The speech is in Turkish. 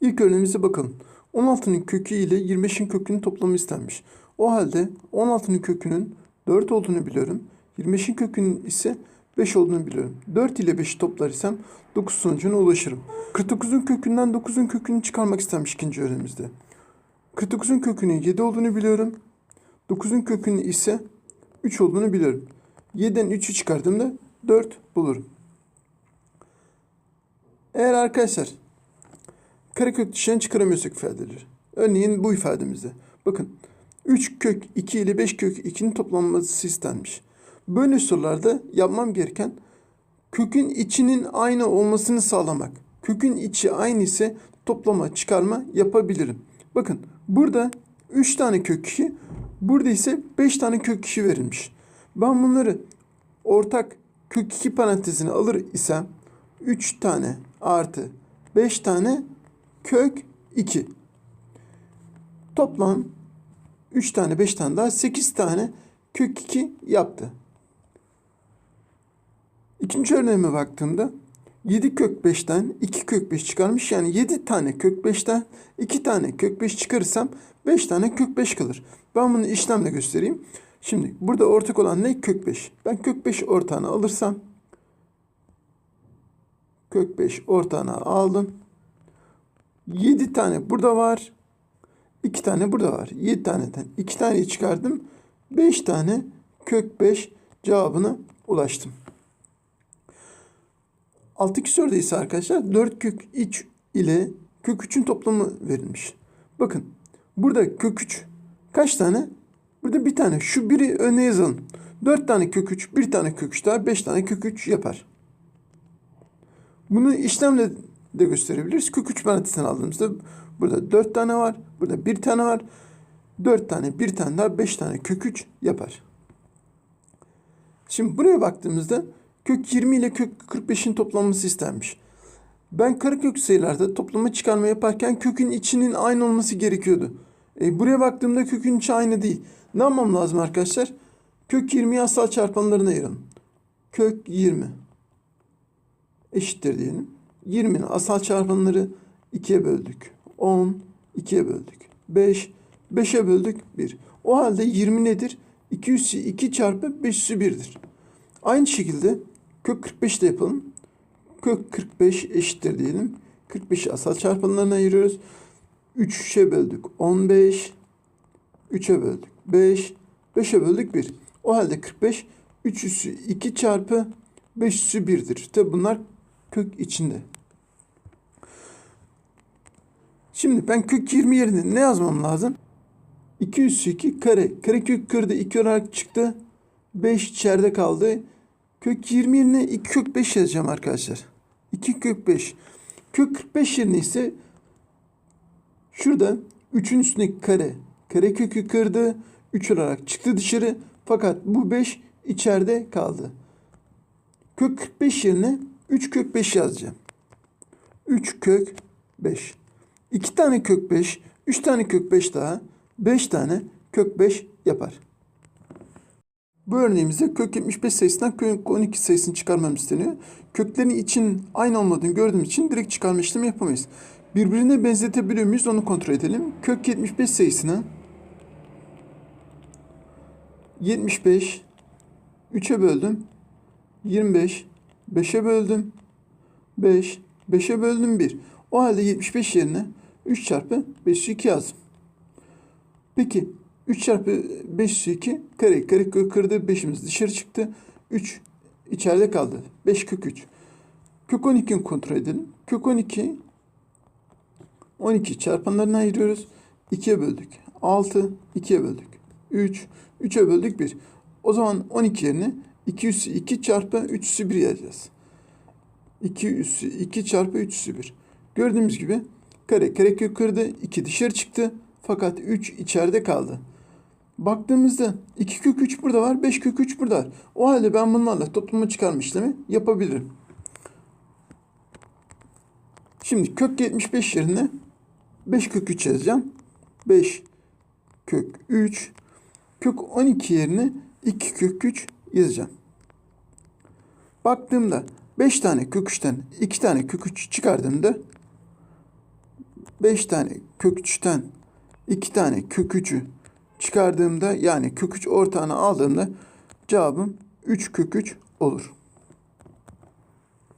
İlk örneğimize bakalım. 16'nın kökü ile 25'in kökünün toplamı istenmiş. O halde 16'nın kökünün 4 olduğunu biliyorum. 25'in kökünün ise 5 olduğunu biliyorum. 4 ile 5'i toplar isem 9 sonucuna ulaşırım. 49'un kökünden 9'un kökünü çıkarmak istenmiş ikinci örneğimizde. 49'un kökünün 7 olduğunu biliyorum. 9'un kökünün ise 3 olduğunu biliyorum. 7'den 3'ü çıkardığımda 4 bulurum. Eğer arkadaşlar karekök dışarı çıkaramıyorsak ifadeleri. Örneğin bu ifademizde. Bakın 3 kök 2 ile 5 kök 2'nin toplanması istenmiş. Böyle sorularda yapmam gereken kökün içinin aynı olmasını sağlamak. Kökün içi aynı ise toplama, çıkarma yapabilirim. Bakın burada 3 tane kök 2, burada ise 5 tane kök 2 verilmiş. Ben bunları ortak kök 2 parantezine alır isem 3 tane artı 5 tane kök 2. Toplam 3 tane 5 tane daha 8 tane kök 2 yaptı. İkinci örneğime baktığımda 7 kök 5'ten 2 kök 5 çıkarmış. Yani 7 tane kök 5'ten 2 tane kök 5 çıkarırsam 5 tane kök 5 kalır. Ben bunu işlemle göstereyim. Şimdi burada ortak olan ne? Kök 5. Ben kök 5 ortağını alırsam kök 5 ortağını aldım. 7 tane burada var. 2 tane burada var. 7 taneden 2 taneyi çıkardım. 5 tane kök 5 cevabına ulaştım. Alttaki soruda ise arkadaşlar 4 kök 3 ile kök 3'ün toplamı verilmiş. Bakın burada kök 3 kaç tane? Burada bir tane. Şu biri öne yazalım. 4 tane kök 3, bir tane kök 3 daha 5 tane kök 3 yapar. Bunu işlemle de gösterebiliriz. Kök 3 parantezine aldığımızda burada 4 tane var. Burada 1 tane var. 4 tane, 1 tane daha 5 tane kök 3 yapar. Şimdi buraya baktığımızda kök 20 ile kök 45'in toplanması istenmiş. Ben karekök sayılarda toplama çıkarma yaparken kökün içinin aynı olması gerekiyordu. E, buraya baktığımda kökün içi aynı değil. Ne yapmam lazım arkadaşlar? Kök 20'yi asal çarpanlarına ayıralım. Kök 20 eşittir diyelim. 20'nin asal çarpanları 2'ye böldük. 10 2'ye böldük. 5 5'e böldük 1. O halde 20 nedir? 2 üssü 2 çarpı 5 üssü 1'dir. Aynı şekilde kök 45 de yapalım. Kök 45 eşittir diyelim. 45'i asal çarpanlarına ayırıyoruz. 3'e böldük 15. 3'e böldük 5. 5'e böldük 1. O halde 45 3 üssü 2 çarpı 5 üssü 1'dir. Tabi bunlar kök içinde. Şimdi ben kök 20 yerine ne yazmam lazım? 2 üssü 2 kare. Kare kök kırdı 2 olarak çıktı. 5 içeride kaldı. Kök 20 yerine 2 kök 5 yazacağım arkadaşlar. 2 kök 5. Kök 45 yerine ise şurada 3'ün üstündeki kare. Kare kökü kırdı. 3 olarak çıktı dışarı. Fakat bu 5 içeride kaldı. Kök 45 yerine 3 kök 5 yazacağım. 3 kök 5. 2 tane kök 5, 3 tane kök 5 daha 5 tane kök 5 yapar. Bu örneğimizde kök 75 sayısından kök 12 sayısını çıkarmam isteniyor. Köklerin için aynı olmadığını gördüğüm için direkt çıkarma işlemi yapamayız. Birbirine benzetebiliyor muyuz onu kontrol edelim. Kök 75 sayısını 75 3'e böldüm. 25 5'e böldüm. 5 5'e böldüm 1. O halde 75 yerine 3 çarpı 5 2 yazdım. Peki 3 çarpı 5 2 kare kare kök kırdı 5'imiz dışarı çıktı. 3 içeride kaldı. 5 kök 3. Kök 12'yi kontrol edelim. Kök 12 12 çarpanlarına ayırıyoruz. 2'ye böldük. 6 2'ye böldük. 3 3'e böldük 1. O zaman 12 yerine 2 üssü 2 çarpı 3 üssü 1 yazacağız. 2 üssü 2 çarpı 3 üssü 1. Gördüğümüz gibi kare kare kök kırdı. 2 dışarı çıktı. Fakat 3 içeride kaldı. Baktığımızda 2 kök 3 burada var. 5 kök 3 burada var. O halde ben bunlarla toplama çıkarma işlemi yapabilirim. Şimdi kök 75 yerine 5 kök 3 yazacağım. 5 kök 3 kök 12 yerine 2 kök 3 yazacağım. Baktığımda 5 tane kök 3'ten 2 tane kök 3 çıkardığımda 5 tane kök 3'ten 2 tane kök 3'ü çıkardığımda yani kök 3 ortağını aldığımda cevabım 3 kök 3 olur.